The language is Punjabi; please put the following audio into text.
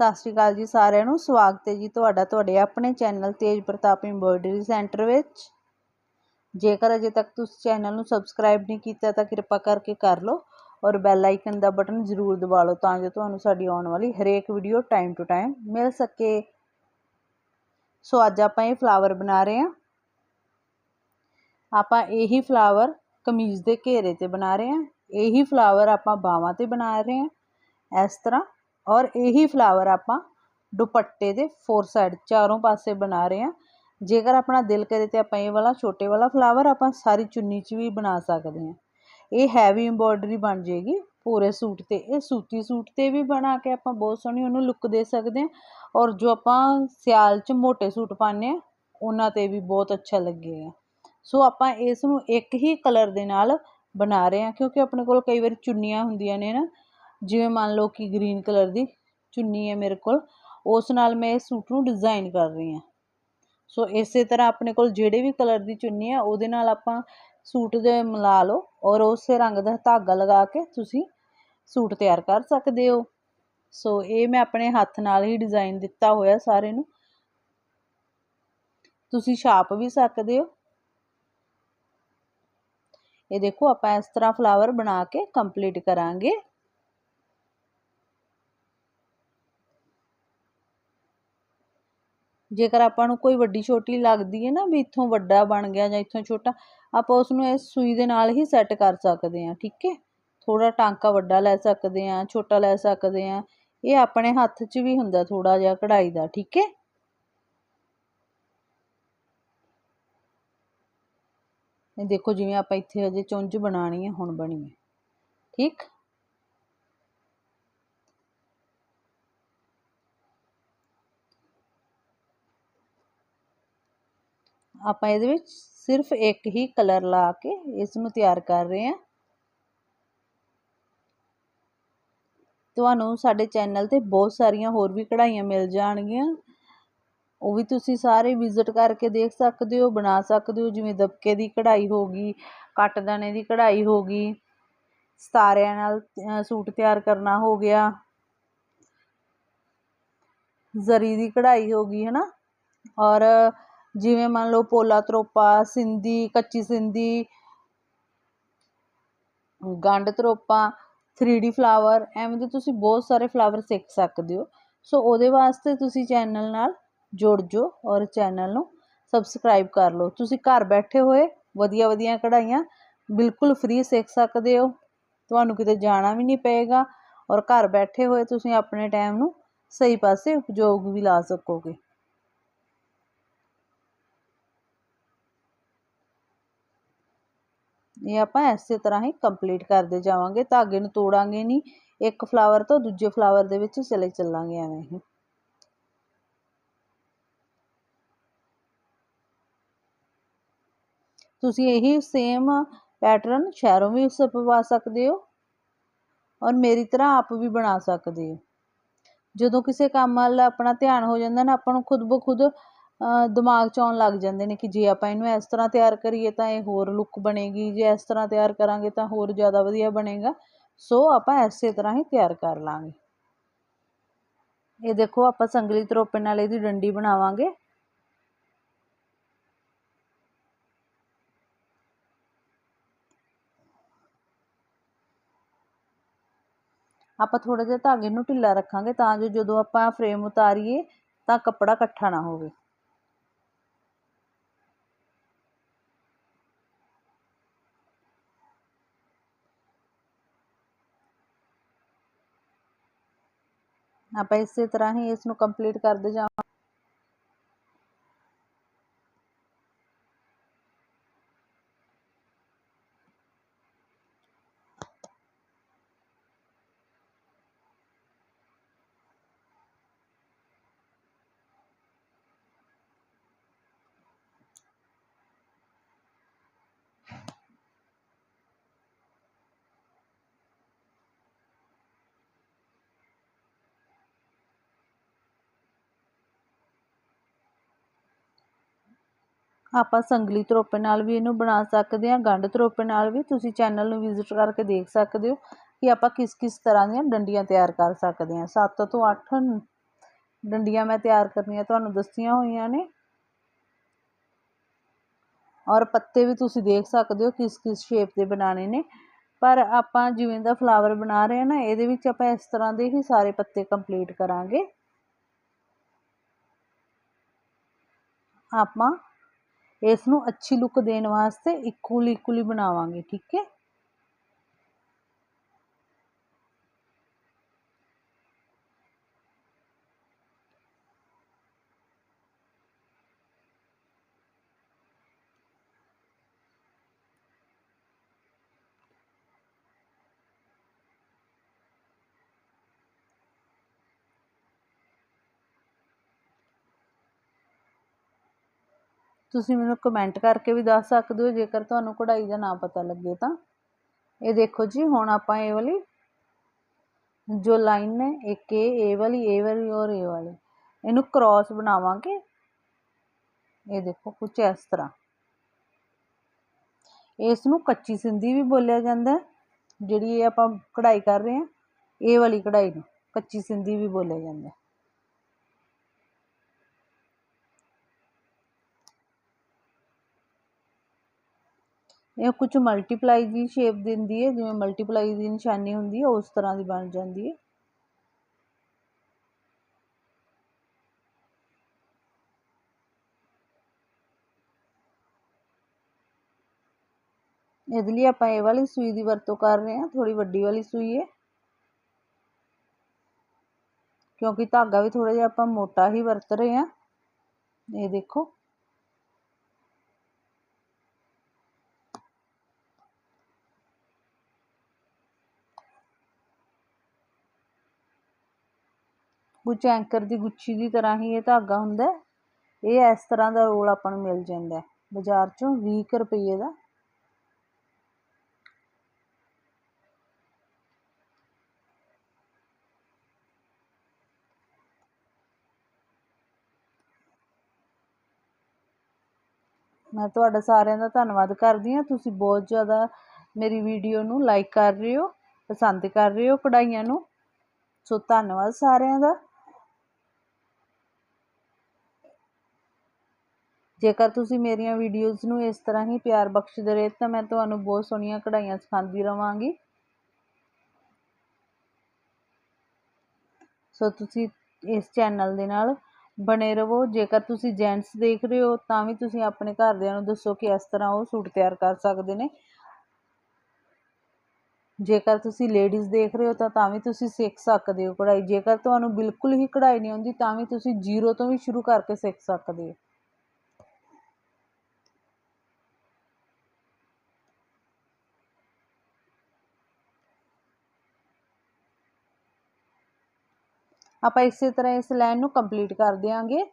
ਸਤਿ ਸ਼੍ਰੀ ਅਕਾਲ ਜੀ ਸਾਰਿਆਂ ਨੂੰ। ਸਵਾਗਤ ਹੈ ਜੀ ਤੁਹਾਡਾ ਤੁਹਾਡੇ ਆਪਣੇ ਚੈਨਲ ਤੇਜ ਪ੍ਰਤਾਪ ਐਮਬੋਇਡਰੀ ਸੈਂਟਰ ਵਿੱਚ। ਜੇਕਰ ਅਜੇ ਤੱਕ ਤੁਸੀਂ ਚੈਨਲ ਨੂੰ ਸਬਸਕ੍ਰਾਈਬ ਨਹੀਂ ਕੀਤਾ ਤਾਂ ਕਿਰਪਾ ਕਰਕੇ ਕਰ ਲਓ ਔਰ ਬੈਲ ਆਈਕਨ ਦਾ ਬਟਨ ਜ਼ਰੂਰ ਦਬਾ ਲਓ ਤਾਂ ਜੋ ਤੁਹਾਨੂੰ ਸਾਡੀ ਆਉਣ ਵਾਲੀ ਹਰੇਕ ਵੀਡੀਓ ਟਾਈਮ ਟੂ ਟਾਈਮ ਮਿਲ ਸਕੇ। ਸੋ ਅੱਜ ਆਪਾਂ ਇਹ ਫਲਾਵਰ ਬਣਾ ਰਹੇ ਹਾਂ। ਆਪਾਂ ਇਹੀ ਫਲਾਵਰ ਕਮੀਜ਼ ਦੇ ਘੇਰੇ ਤੇ ਬਣਾ ਰਹੇ ਹਾਂ। ਇਹੀ ਫਲਾਵਰ ਆਪਾਂ ਬਾਹਾਂ ਤੇ ਬਣਾ ਰਹੇ ਹਾਂ। ਇਸ ਤਰ੍ਹਾਂ ਔਰ ਇਹੀ ਫਲਾਵਰ ਆਪਾਂ ਦੁਪੱਟੇ ਦੇ ਫੋਰ ਸਾਈਡ ਚਾਰੋਂ ਪਾਸੇ ਬਣਾ ਰਹੇ ਹਾਂ। ਜੇਕਰ ਆਪਣਾ ਦਿਲ ਕਰੇ ਤੇ ਆਪਾਂ ਇਹ ਵਾਲਾ ਛੋਟੇ ਵਾਲਾ ਫਲਾਵਰ ਆਪਾਂ ਸਾਰੀ ਚੁੰਨੀ 'ਚ ਵੀ ਬਣਾ ਸਕਦੇ ਹਾਂ। ਇਹ ਹੈਵੀ ਐਮਬੋਇਡਰੀ ਬਣ ਜਾਏਗੀ ਪੂਰੇ ਸੂਟ ਤੇ। ਇਹ ਸੂਤੀ ਸੂਟ ਤੇ ਵੀ ਬਣਾ ਕੇ ਆਪਾਂ ਬਹੁਤ ਸੋਹਣੀ ਉਹਨੂੰ ਲੁੱਕ ਦੇ ਸਕਦੇ ਹਾਂ। ਔਰ ਜੋ ਆਪਾਂ ਸਿਆਲ 'ਚ ਮੋਟੇ ਸੂਟ ਪਾਉਂਦੇ ਹਾਂ, ਉਹਨਾਂ ਤੇ ਵੀ ਬਹੁਤ ਅੱਛਾ ਲੱਗੇਗਾ। ਸੋ ਆਪਾਂ ਇਸ ਨੂੰ ਇੱਕ ਹੀ ਕਲਰ ਦੇ ਨਾਲ ਬਣਾ ਰਹੇ ਹਾਂ, ਕਿਉਂਕਿ ਆਪਣੇ ਕੋਲ ਕਈ ਵਾਰੀ ਚੁੰਨੀਆਂ ਹੁੰਦੀਆਂ ਨੇ ਨਾ ਜਿਵੇਂ ਮੰਨ ਲਓ ਕਿ ਗ੍ਰੀਨ ਕਲਰ ਦੀ ਚੁੰਨੀ ਹੈ ਮੇਰੇ ਕੋਲ, ਉਸ ਨਾਲ ਮੈਂ ਇਸ ਸੂਟ ਨੂੰ ਡਿਜ਼ਾਈਨ ਕਰ ਰਹੀ ਹਾਂ। ਸੋ ਇਸੇ ਤਰ੍ਹਾਂ ਆਪਣੇ ਕੋਲ ਜਿਹੜੇ ਵੀ ਕਲਰ ਦੀ ਚੁੰਨੀ ਹੈ, ਉਹਦੇ ਨਾਲ ਆਪਾਂ ਸੂਟ ਦੇ ਮਿਲਾ ਲਓ ਔਰ ਉਸੇ ਰੰਗ ਦਾ ਧਾਗਾ ਲਗਾ ਕੇ ਤੁਸੀਂ ਸੂਟ ਤਿਆਰ ਕਰ ਸਕਦੇ ਹੋ। ਸੋ ਇਹ ਮੈਂ ਆਪਣੇ ਹੱਥ ਨਾਲ ਹੀ ਡਿਜ਼ਾਈਨ ਦਿੱਤਾ ਹੋਇਆ ਸਾਰੇ ਨੂੰ। ਤੁਸੀਂ ਛਾਪ ਵੀ ਸਕਦੇ ਹੋ। ਇਹ ਦੇਖੋ, ਆਪਾਂ ਇਸ ਤਰ੍ਹਾਂ ਫਲਾਵਰ ਬਣਾ ਕੇ ਕੰਪਲੀਟ ਕਰਾਂਗੇ। ਜੇਕਰ ਆਪਾਂ ਨੂੰ ਕੋਈ ਵੱਡੀ ਛੋਟੀ ਲੱਗਦੀ ਹੈ ਨਾ ਵੀ ਇੱਥੋਂ ਵੱਡਾ ਬਣ ਗਿਆ ਜਾਂ ਇੱਥੋਂ ਛੋਟਾ, ਆਪਾਂ ਉਸ ਨੂੰ ਇਸ ਸੂਈ ਦੇ ਨਾਲ ਹੀ ਸੈੱਟ ਕਰ ਸਕਦੇ ਹਾਂ, ਠੀਕ ਹੈ? ਥੋੜਾ ਟਾਂਕਾ ਵੱਡਾ ਲੈ ਸਕਦੇ ਹਾਂ, ਛੋਟਾ ਲੈ ਸਕਦੇ ਹਾਂ, ਇਹ ਆਪਣੇ ਹੱਥ 'ਚ ਵੀ ਹੁੰਦਾ ਥੋੜਾ ਜਿਹਾ ਕਢਾਈ ਦਾ, ਠੀਕ ਹੈ? ਇਹ ਦੇਖੋ ਜਿਵੇਂ ਆਪਾਂ ਇੱਥੇ ਅਜੇ ਚੁੰਝ ਬਣਾਣੀ ਹੈ, ਹੁਣ ਬਣੀ ਹੈ, ਠੀਕ? ਆਪਾਂ ਇਹਦੇ ਵਿੱਚ ਸਿਰਫ ਇੱਕ ਹੀ ਕਲਰ ਲਾ ਕੇ ਇਸ ਨੂੰ ਤਿਆਰ ਕਰ ਰਹੇ ਹਾਂ। ਤੁਹਾਨੂੰ ਸਾਡੇ ਚੈਨਲ ਤੇ ਬਹੁਤ ਸਾਰੀਆਂ ਹੋਰ ਵੀ ਕਢਾਈਆਂ ਮਿਲ ਜਾਣਗੀਆਂ। ਉਹ ਵੀ ਤੁਸੀਂ ਸਾਰੇ ਵਿਜ਼ਿਟ ਕਰਕੇ ਦੇਖ ਸਕਦੇ ਹੋ, ਬਣਾ ਸਕਦੇ ਹੋ, ਜਿਵੇਂ ਦਬਕੇ ਦੀ ਕਢਾਈ ਹੋ ਗਈ, ਕੱਟ ਦਾਣੇ ਦੀ ਕਢਾਈ ਹੋ ਗਈ, ਸਤਾਰਿਆਂ ਨਾਲ ਸੂਟ ਤਿਆਰ ਕਰਨਾ ਹੋ ਗਿਆ, ਜ਼ਰੀ ਦੀ ਕਢਾਈ ਹੋ ਗਈ ਹੈ ਨਾ ਔਰ ਜਿਵੇਂ ਮੰਨ ਲਓ ਪੋਲਾ ਤਰੋਪਾ, ਸਿੰਧੀ, ਕੱਚੀ ਸਿੰਧੀ, ਗੰਢ ਤਰੋਪਾ 3D ਫਲਾਵਰ, ਐਵੇਂ ਦੇ ਤੁਸੀਂ ਬਹੁਤ ਸਾਰੇ ਫਲਾਵਰ ਸਿੱਖ ਸਕਦੇ ਹੋ। ਸੋ ਉਹਦੇ ਵਾਸਤੇ ਤੁਸੀਂ ਚੈਨਲ ਨਾਲ ਜੁੜ ਜਾਓ ਔਰ ਚੈਨਲ ਨੂੰ ਸਬਸਕ੍ਰਾਈਬ ਕਰ ਲਓ। ਤੁਸੀਂ ਘਰ ਬੈਠੇ ਹੋਏ ਵਧੀਆ ਵਧੀਆ ਕਢਾਈਆਂ ਬਿਲਕੁਲ ਫ੍ਰੀ ਸਿੱਖ ਸਕਦੇ ਹੋ। ਤੁਹਾਨੂੰ ਕਿਤੇ ਜਾਣਾ ਵੀ ਨਹੀਂ ਪਏਗਾ ਔਰ ਘਰ ਬੈਠੇ ਹੋਏ ਤੁਸੀਂ ਆਪਣੇ ਟਾਈਮ ਨੂੰ ਸਹੀ ਪਾਸੇ ਉਪਯੋਗ ਵੀ ਲਾ ਸਕੋਗੇ। ਇਹ ਆਪਾਂ ਇਸੇ ਤਰ੍ਹਾਂ ਹੀ ਕੰਪਲੀਟ ਕਰਦੇ ਜਾਵਾਂਗੇ ਧਾਗੇ ਨੂੰ ਤੋੜਾਂਗੇ ਨਹੀਂ, ਇੱਕ ਫਲਾਵਰ ਤੋਂ ਦੂਜੇ ਫਲਾਵਰ ਦੇ ਵਿੱਚ ਚਲੇ ਚੱਲਾਂਗੇ ਐਵੇਂ ਹੀ। ਤੁਸੀਂ ਇਹੀ ਸੇਮ ਪੈਟਰਨ ਸ਼ਹਿਰੋਂ ਵੀ ਪਵਾ ਸਕਦੇ ਹੋ ਔਰ ਮੇਰੀ ਤਰ੍ਹਾਂ ਆਪ ਵੀ ਬਣਾ ਸਕਦੇ ਹੋ। ਜਦੋਂ ਕਿਸੇ ਕੰਮ ਵੱਲ ਆਪਣਾ ਧਿਆਨ ਹੋ ਜਾਂਦਾ ਨਾ, ਆਪਾਂ ਨੂੰ ਖੁਦ ਬਖੁਦ ਦਿਮਾਗ 'ਚ ਆਉਣ ਲੱਗ ਜਾਂਦੇ ਨੇ ਕਿ ਜੇ ਆਪਾਂ ਇਹਨੂੰ ਇਸ ਤਰ੍ਹਾਂ ਤਿਆਰ ਕਰੀਏ ਤਾਂ ਇਹ ਹੋਰ ਲੁੱਕ ਬਣੇਗੀ, ਜੇ ਇਸ ਤਰ੍ਹਾਂ ਤਿਆਰ ਕਰਾਂਗੇ ਤਾਂ ਹੋਰ ਜ਼ਿਆਦਾ ਵਧੀਆ ਬਣੇਗਾ। ਸੋ ਆਪਾਂ ਐਸੇ ਤਰ੍ਹਾਂ ਹੀ ਤਿਆਰ ਕਰ ਲਾਂਗੇ। ਇਹ ਦੇਖੋ, ਆਪਾਂ ਸੰਗਲੀ ਤਰੋਪੇ ਨਾਲ ਇਹਦੀ ਡੰਡੀ ਬਣਾਵਾਂਗੇ। ਆਪਾਂ ਥੋੜਾ ਜਿਹਾ ਧਾਗੇ ਨੂੰ ਢਿੱਲਾ ਰੱਖਾਂਗੇ ਤਾਂ ਜੋ ਜਦੋਂ ਆਪਾਂ ਫਰੇਮ ਉਤਾਰੀਏ ਤਾਂ ਕੱਪੜਾ ਇਕੱਠਾ ਨਾ ਹੋਵੇ। ਆਪਾਂ ਇਸੇ ਤਰ੍ਹਾਂ ਹੀ ਇਸ ਨੂੰ ਕੰਪਲੀਟ ਕਰਦੇ ਜਾਵਾਂਗੇ ਆਪਾਂ ਸੰਗਲੀ ਤਰੋਪੇ ਨਾਲ ਵੀ ਇਹਨੂੰ ਬਣਾ ਸਕਦੇ ਹਾਂ, ਗੰਢ ਤਰੋਪੇ ਨਾਲ ਵੀ ਤੁਸੀਂ ਚੈਨਲ ਨੂੰ ਵਿਜ਼ਿਟ ਕਰਕੇ ਦੇਖ ਸਕਦੇ ਹੋ ਕਿ ਆਪਾਂ ਕਿਸ ਕਿਸ ਤਰ੍ਹਾਂ ਦੀਆਂ ਡੰਡੀਆਂ ਤਿਆਰ ਕਰ ਸਕਦੇ ਹਾਂ। ਸੱਤ ਤੋਂ ਅੱਠ ਡੰਡੀਆਂ ਮੈਂ ਤਿਆਰ ਕਰਨੀਆਂ ਤੁਹਾਨੂੰ ਦੱਸੀਆਂ ਹੋਈਆਂ ਨੇ। ਔਰ ਪੱਤੇ ਵੀ ਤੁਸੀਂ ਦੇਖ ਸਕਦੇ ਹੋ ਕਿਸ ਕਿਸ ਸ਼ੇਪ ਦੇ ਬਣਾਉਣੇ ਨੇ। ਪਰ ਆਪਾਂ ਜਿਵੇਂ ਦਾ ਫਲਾਵਰ ਬਣਾ ਰਹੇ ਹਾਂ ਨਾ, ਇਹਦੇ ਵਿੱਚ ਆਪਾਂ ਇਸ ਤਰ੍ਹਾਂ ਦੇ ਹੀ ਸਾਰੇ ਪੱਤੇ ਕੰਪਲੀਟ ਕਰਾਂਗੇ। ਆਪਾਂ ਇਸ ਨੂੰ ਅੱਛੀ ਲੁੱਕ ਦੇਣ ਵਾਸਤੇ ਇਕੁਅਲੀ ਇਕੁਅਲੀ ਬਣਾਵਾਂਗੇ ਠੀਕ ਹੈ ਤੁਸੀਂ ਮੈਨੂੰ ਕਮੈਂਟ ਕਰਕੇ ਵੀ ਦੱਸ ਸਕਦੇ ਹੋ, ਜੇਕਰ ਤੁਹਾਨੂੰ ਕਢਾਈ ਦਾ ਨਾ ਪਤਾ ਲੱਗੇ ਤਾਂ। ਇਹ ਦੇਖੋ ਜੀ, ਹੁਣ ਆਪਾਂ ਇਹ ਵਾਲੀ, ਜੋ ਲਾਈਨ ਨੇ, ਇੱਕ ਇਹ ਇਹ ਵਾਲੀ ਇਹ ਵਾਲੀ ਔਰ ਇਹ ਵਾਲੀ। ਇਹਨੂੰ ਕ੍ਰਾਸ ਬਣਾਵਾਂਗੇ। ਇਹ ਦੇਖੋ ਕੁਝ ਇਸ ਤਰ੍ਹਾਂ। ਇਸ ਨੂੰ ਕੱਚੀ ਸਿੰਧੀ ਵੀ ਬੋਲਿਆ ਜਾਂਦਾ ਜਿਹੜੀ ਇਹ ਆਪਾਂ ਕਢਾਈ ਕਰ ਰਹੇ ਹਾਂ, ਇਹ ਵਾਲੀ ਕਢਾਈ ਨੂੰ ਕੱਚੀ ਸਿੰਧੀ ਵੀ ਬੋਲਿਆ ਜਾਂਦਾ ਇਹ ਕੁਝ ਮਲਟੀਪਲਾਈ ਦੀ ਸ਼ੇਪ ਦਿੰਦੀ ਹੈ, ਜਿਵੇਂ ਮਲਟੀਪਲਾਈ ਦੀ ਨਿਸ਼ਾਨੀ ਹੁੰਦੀ ਹੈ ਉਸ ਤਰ੍ਹਾਂ ਦੀ ਬਣ ਜਾਂਦੀ ਹੈ। ਇਹਦੇ ਲਈ ਆਪਾਂ ਇਹ ਵਾਲੀ ਸੂਈ ਦੀ ਵਰਤੋਂ ਕਰ ਰਹੇ ਹਾਂ ਥੋੜੀ ਵੱਡੀ ਵਾਲੀ ਸੂਈ ਹੈ। ਕਿਉਂਕਿ ਧਾਗਾ ਵੀ ਥੋੜਾ ਜਿਹਾ ਆਪਾਂ ਮੋਟਾ ਹੀ ਵਰਤ ਰਹੇ ਹਾਂ। ਇਹ ਦੇਖੋ। ਕੁਝ ਐਂਕਰ ਦੀ ਗੁੱਛੀ ਦੀ ਤਰ੍ਹਾਂ ਹੀ ਇਹ ਧਾਗਾ ਹੁੰਦਾ ਇਹ ਇਸ ਤਰ੍ਹਾਂ ਦਾ ਰੋਲ ਆਪਾਂ ਨੂੰ ਮਿਲ ਜਾਂਦਾ ਬਾਜ਼ਾਰ ਚੋਂ 20 ਰੁਪਏ ਦਾ। ਮੈਂ ਤੁਹਾਡਾ ਸਾਰਿਆਂ ਦਾ ਧੰਨਵਾਦ ਕਰਦੀ ਹਾਂ। ਤੁਸੀਂ ਬਹੁਤ ਜ਼ਿਆਦਾ ਮੇਰੀ ਵੀਡੀਓ ਨੂੰ ਲਾਈਕ ਕਰ ਰਹੇ ਹੋ, ਪਸੰਦ ਕਰ ਰਹੇ ਹੋ ਕਢਾਈਆਂ ਨੂੰ। ਸੋ ਧੰਨਵਾਦ ਸਾਰਿਆਂ ਦਾ। ਜੇਕਰ ਤੁਸੀਂ ਮੇਰੀਆਂ ਵੀਡੀਓਜ਼ ਨੂੰ ਇਸ ਤਰ੍ਹਾਂ ਹੀ ਪਿਆਰ ਬਖਸ਼ਦੇ ਰਹੇ, ਤਾਂ ਮੈਂ ਤੁਹਾਨੂੰ ਬਹੁਤ ਸੋਹਣੀਆਂ ਕਢਾਈਆਂ ਸਿਖਾਉਂਦੀ ਰਵਾਂਗੀ। ਸੋ ਤੁਸੀਂ ਇਸ ਚੈਨਲ ਦੇ ਨਾਲ ਬਣੇ ਰਹੋ। ਜੇਕਰ ਤੁਸੀਂ ਜੈਂਟਸ ਦੇਖ ਰਹੇ ਹੋ, ਤਾਂ ਵੀ ਤੁਸੀਂ ਆਪਣੇ ਘਰਦਿਆਂ ਨੂੰ ਦੱਸੋ ਕਿ ਇਸ ਤਰ੍ਹਾਂ ਉਹ ਸੂਟ ਤਿਆਰ ਕਰ ਸਕਦੇ ਨੇ। ਜੇਕਰ ਤੁਸੀਂ ਲੇਡੀਜ਼ ਦੇਖ ਰਹੇ ਹੋ, ਤਾਂ ਤਾਂ ਵੀ ਤੁਸੀਂ ਸਿੱਖ ਸਕਦੇ ਹੋ ਕਢਾਈ। ਜੇਕਰ ਤੁਹਾਨੂੰ ਬਿਲਕੁਲ ਹੀ ਕਢਾਈ ਨਹੀਂ ਆਉਂਦੀ, ਤਾਂ ਵੀ ਤੁਸੀਂ ਜ਼ੀਰੋ ਤੋਂ ਵੀ ਸ਼ੁਰੂ ਕਰਕੇ ਸਿੱਖ ਸਕਦੇ ਹੋ। ਆਪਾਂ ਇਸੇ ਤਰ੍ਹਾਂ ਇਸ ਲਾਈਨ ਨੂੰ ਕੰਪਲੀਟ ਕਰ ਦਿਆਂਗੇ।